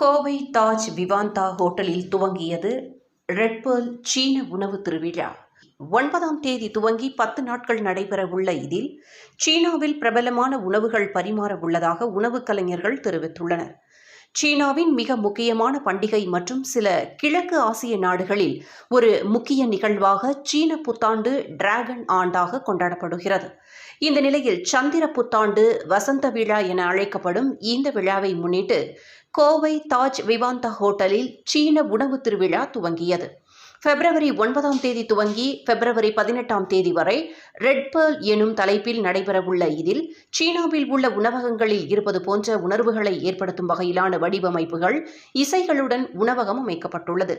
கோவை தாஜ் விவாந்தா ஹோட்டலில் துவங்கியது ரெட்பேர்ல் சீன உணவு திருவிழா. ஒன்பதாம் தேதி துவங்கி பத்து நாட்கள் நடைபெற உள்ள இதில் சீனாவில் பிரபலமான உணவுகள் பரிமாற உள்ளதாக உணவுக் கலைஞர்கள் தெரிவித்துள்ளனர். சீனாவின் மிக முக்கியமான பண்டிகை மற்றும் சில கிழக்கு ஆசிய நாடுகளில் ஒரு முக்கிய நிகழ்வாக சீன புத்தாண்டு டிராகன் ஆண்டாக கொண்டாடப்படுகிறது. இந்த நிலையில் சந்திர புத்தாண்டு வசந்த விழா என அழைக்கப்படும் இந்த விழாவை முன்னிட்டு கோவை தாஜ் விவாந்தா ஹோட்டலில் சீன உணவு திருவிழா துவங்கியது. பிப்ரவரி ஒன்பதாம் தேதி துவங்கி பிப்ரவரி பதினெட்டாம் தேதி வரை ரெட் பேர்ல் எனும் தலைப்பில் நடைபெறவுள்ள இதில் சீனாவில் உள்ள உணவகங்களில் இருப்பது போன்ற உணர்வுகளை ஏற்படுத்தும் வகையிலான வடிவமைப்புகள் இசைகளுடன் உணவகம் அமைக்கப்பட்டுள்ளது.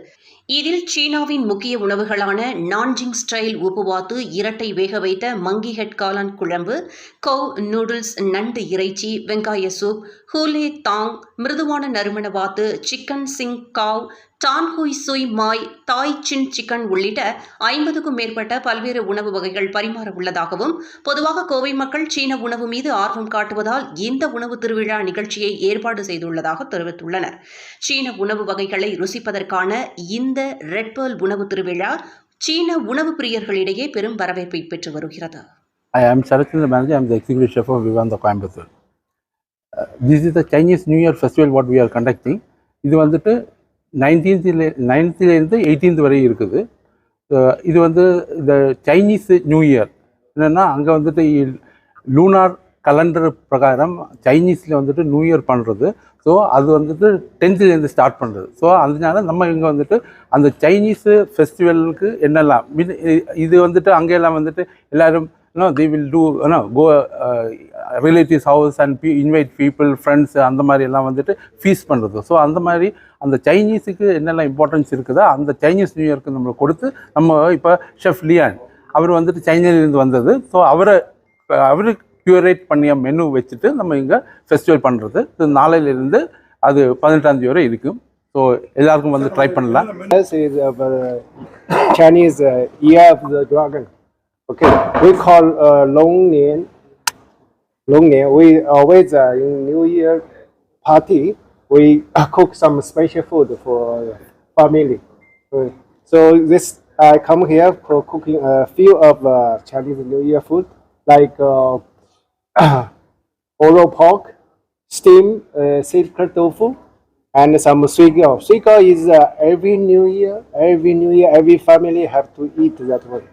இதில் சீனாவின் முக்கிய உணவுகளான நான்ஜிங் ஸ்டைல் உப்புவாத்து இரட்டை வேக வைத்த மங்கி ஹெட் காளான் குழம்பு கவ் நூடுல்ஸ் நண்டு இறைச்சி வெங்காய சூப் ஹூலே தாங் மிருதுவான நறுமண வாத்து சிக்கன் சிங் காவ் டான்ஹுய் சுய் மாய் தாய் சின் சிக்கன் உள்ளிட்ட ஐம்பதுக்கும் மேற்பட்ட பல்வேறு உணவு வகைகள் பரிமாற உள்ளதாகவும் பொதுவாக கோவை மக்கள் சீன உணவு மீது ஆர்வம் காட்டுவதால் இந்த உணவு திருவிழா நிகழ்ச்சியை ஏற்பாடு செய்துள்ளதாக தெரிவித்துள்ளனர் சீன உணவு வகைகளை ருசிப்பதற்கான இந்த ரெட் பேர்ல் உணவு திருவிழா சீன உணவு பிரியர்களிடையே பெரும் வரவேற்பை பெற்று வருகிறது I am Sharachandra Banerjee. I am the executive chef of Vivanta Coimbatore. Uh, this is the Chinese New Year festival what we are conducting. இது வந்துட்டு நைன்டீன்த்தில் நைன்த்துலேருந்து எயிட்டீன்த் வரையும் இருக்குது. இது வந்து இந்த சைனீஸ் நியூ இயர் என்னென்னா அங்கே வந்துட்டு லூனார் கலண்டர் பிரகாரம் சைனீஸில் வந்துட்டு நியூ இயர் பண்ணுறது ஸோ அது வந்துட்டு டென்த்துலேருந்து ஸ்டார்ட் பண்ணுறது ஸோ அதனால நம்ம இங்கே வந்துட்டு அந்த சைனீஸு ஃபெஸ்டிவலுக்கு என்னெல்லாம் மின் இது வந்துட்டு அங்கெல்லாம் வந்துட்டு எல்லோரும் no they will do uh, no go uh, relatives house and pe- invite people அந்த மாதிரி எல்லாம் வந்துட்டு ஃபீஸ் பண்ணுறது ஸோ அந்த மாதிரி அந்த சைனீஸுக்கு என்னெல்லாம் இம்பார்ட்டன்ஸ் இருக்குதோ அந்த சைனீஸ் நியூ இயர்க்கு நம்ம கொடுத்து நம்ம இப்போ ஷெஃப் லியான் அவர் வந்துட்டு சைனாலேருந்து வந்தது. ஸோ அவரை அவருக்கு க்யூரேட் பண்ணிய மெனு வச்சுட்டு நம்ம இங்கே ஃபெஸ்டிவல் பண்ணுறது நாளையிலேருந்து அது பதினெட்டாந்தேதி வரை இருக்கும். ஸோ எல்லாருக்கும் வந்து ட்ரை பண்ணலாம். Chinese year a Chinese uh, Okay, we call uh, Long Nian. Long Nian. We always uh, in New Year party we cook some special food for family. Uh, so this I come here for cooking a few of uh, Chinese New Year food like uh, oro pork, steam uh, tofu, and some suiga. Suiga is uh, every New Year, every New Year, every family have to eat that one.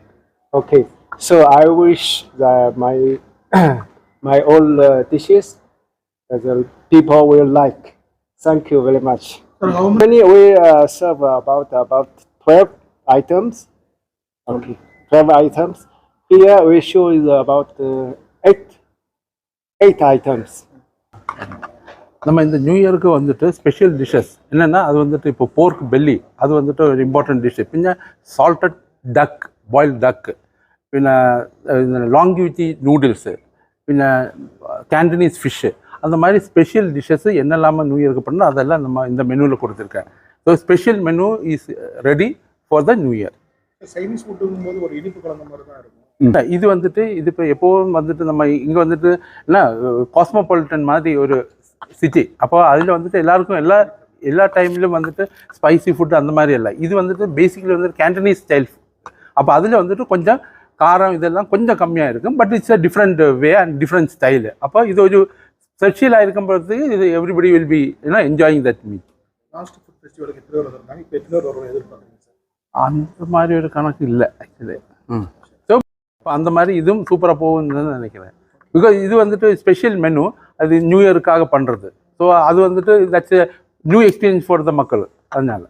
Okay, so I wish that my my all uh, dishes that the people will like. Thank you very much. how many we uh, serve about about twelve items. Okay, twelve items. Here we show is about uh, eight eight items. நம்ம இந்த new இயருக்கு வந்துட்டு special dishes என்னென்னா அது வந்துட்டு இப்போ போர்க் belly அது வந்துட்டு ஒரு இம்பார்ட்டன்ட் டிஷ்ஷு பின்ன சால்டட் டக் பாயில் டக்கு பின்ன லாங்கிவிட்டி நூடுல்ஸு பின்ன கேண்டனீஸ் ஃபிஷ்ஷு அந்த மாதிரி ஸ்பெஷல் டிஷ்ஷஸ் என்னெல்லாம நியூ இயருக்கு பண்ணணும் அதெல்லாம் நம்ம இந்த மெனுவில் கொடுத்துருக்கேன். So special menu is ready for the new year Chinese ஃபுட்டுங்கும் போது ஒரு இனிப்பு கலந்த மாதிரி தான் இருக்கும். இது வந்துட்டு இது இப்போ எப்போவும் வந்துட்டு நம்ம இங்கே வந்துட்டு என்ன காஸ்மோபாலிட்டன் மாதிரி ஒரு சிட்டி அப்போ அதில் வந்துட்டு எல்லாருக்கும் எல்லா எல்லா டைம்லையும் வந்துட்டு ஸ்பைசி ஃபுட் அந்த மாதிரி இல்லை. இது வந்துட்டு பேசிக்கலி வந்துட்டு கேண்டனீஸ் ஸ்டைல் அப்போ அதில் வந்துட்டு கொஞ்சம் காரம் இதெல்லாம் கொஞ்சம் கம்மியாக இருக்கும் but a different different way and different അപ്പോൾ அப்போ இது ஒரு everybody will be you know enjoying that meat last food ஃபெஸ்டிவலுக்கு Thiruvarur அந்த மாதிரி ஒரு கணக்கு இல்லை ஆக்சுவலி ம். ஸோ அந்த மாதிரி இதுவும் சூப்பராக போகும்னு நினைக்கிறேன். பிகாஸ் இது வந்துட்டு ஸ்பெஷல் மெனு அது நியூ இயருக்காக பண்ணுறது ஸோ அது வந்துட்டு that's new experience for the மக்கள் அதனால.